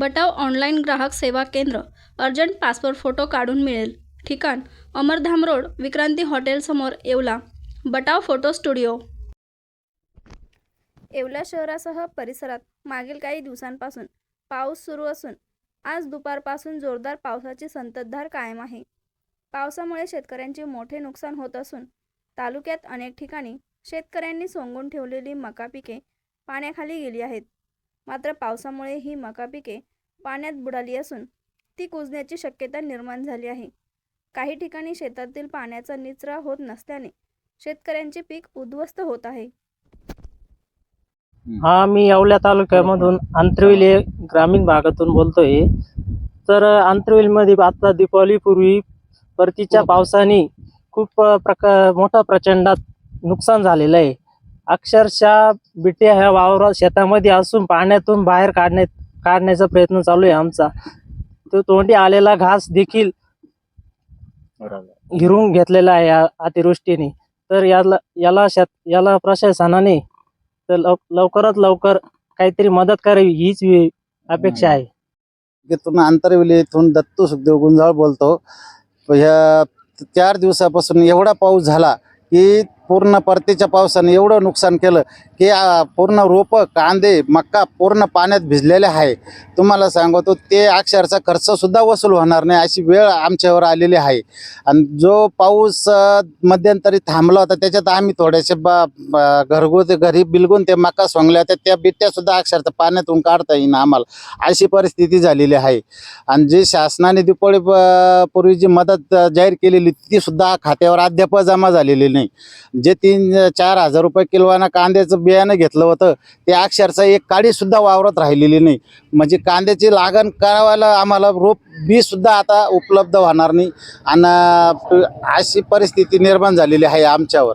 बटाव online ग्राहक सेवा केंद्र अर्जंट पासपोर्ट फोटो काढून मिळेल. ठिकाण अमरधाम रोड विक्रांती हॉटेलसमोर Yeola. Batav photo studio. Yeola शहरासह परिसरात मागील काही दिवसांपासून पाऊस सुरू असून आज दुपारपासून जोरदार पावसाची संततधार कायम आहे. पावसामुळे शेतकऱ्यांचे मोठे नुकसान होत असून तालुक्यात अनेक ठिकाणी शेतकऱ्यांनी सोंगून ठेवलेली मका पिके पाण्याखाली गेली आहेत. मात्र पावसामुळे ही मका पिके पाण्यात बुडाली असून ती कुजण्याची शक्यता निर्माण झाली आहे. काही ठिकाणी शेतातील पाण्याचा निचरा होत नसल्याने शेतकऱ्यांचे पीक उद्ध्वस्त होत आहे. हा मी येवल्या तालुक्यामधून आंतरवेल ग्रामीण भागातून बोलतोय. तर आंतरवेलमध्ये आता दीपावलीपूर्वी परतीच्या पावसाने खूप अ, प्रका मोठ्या प्रचंडात नुकसान झालेलं आहे. अक्षरशः बिट्या ह्या वावरात शेतामध्ये असून पाण्यातून बाहेर काढण्यात काढण्याचा प्रयत्न चालू आहे आमचा. तो तोंडी आलेला घास देखील हिरून घेतलेला आहे या अतिवृष्टीने. तर याला याला शेत याला प्रशासनाने तर लव लवकरात लवकर काहीतरी मदत करावी हीच अपेक्षा आहे. इथून आंतरवेली इथून दत्तू सुखदेव गुंजाळ बोलतो. ह्या चार दिवसापासून एवढा पाऊस झाला की पूर्ण परतीच्या पावसाने एवढं नुकसान केलं. हे पूर्ण रोपं कांदे मक्का पूर्ण पाण्यात भिजलेले आहे. तुम्हाला सांगतो ते अक्षरचा खर्चसुद्धा वसूल होणार नाही अशी वेळ आमच्यावर आलेली आहे. आणि जो पाऊस मध्यंतरी थांबला होता त्याच्यात आम्ही थोडेसे बा घरगुती घरी बिलगून ते मका सोंगल्या होत्या त्या बिट्ट्यासुद्धा अक्षरशः पाण्यातून काढता येईन आम्हाला अशी परिस्थिती झालेली आहे. आणि जी शासनाने दिपोळी प- पूर्वी जी मदत जाहीर केलेली ती सुद्धा खात्यावर अद्याप जमा झालेली नाही. जे तीन चार हजार रुपये किलोना कांद्याचं बियाणं घेतलं होतं ते अक्षरशः एक काडीसुद्धा वावरत राहिलेली नाही. म्हणजे कांद्याची लागण करावायला आम्हाला रोप बीसुद्धा आता उपलब्ध होणार नाही. आणि अशी परिस्थिती निर्माण झालेली आहे आमच्यावर.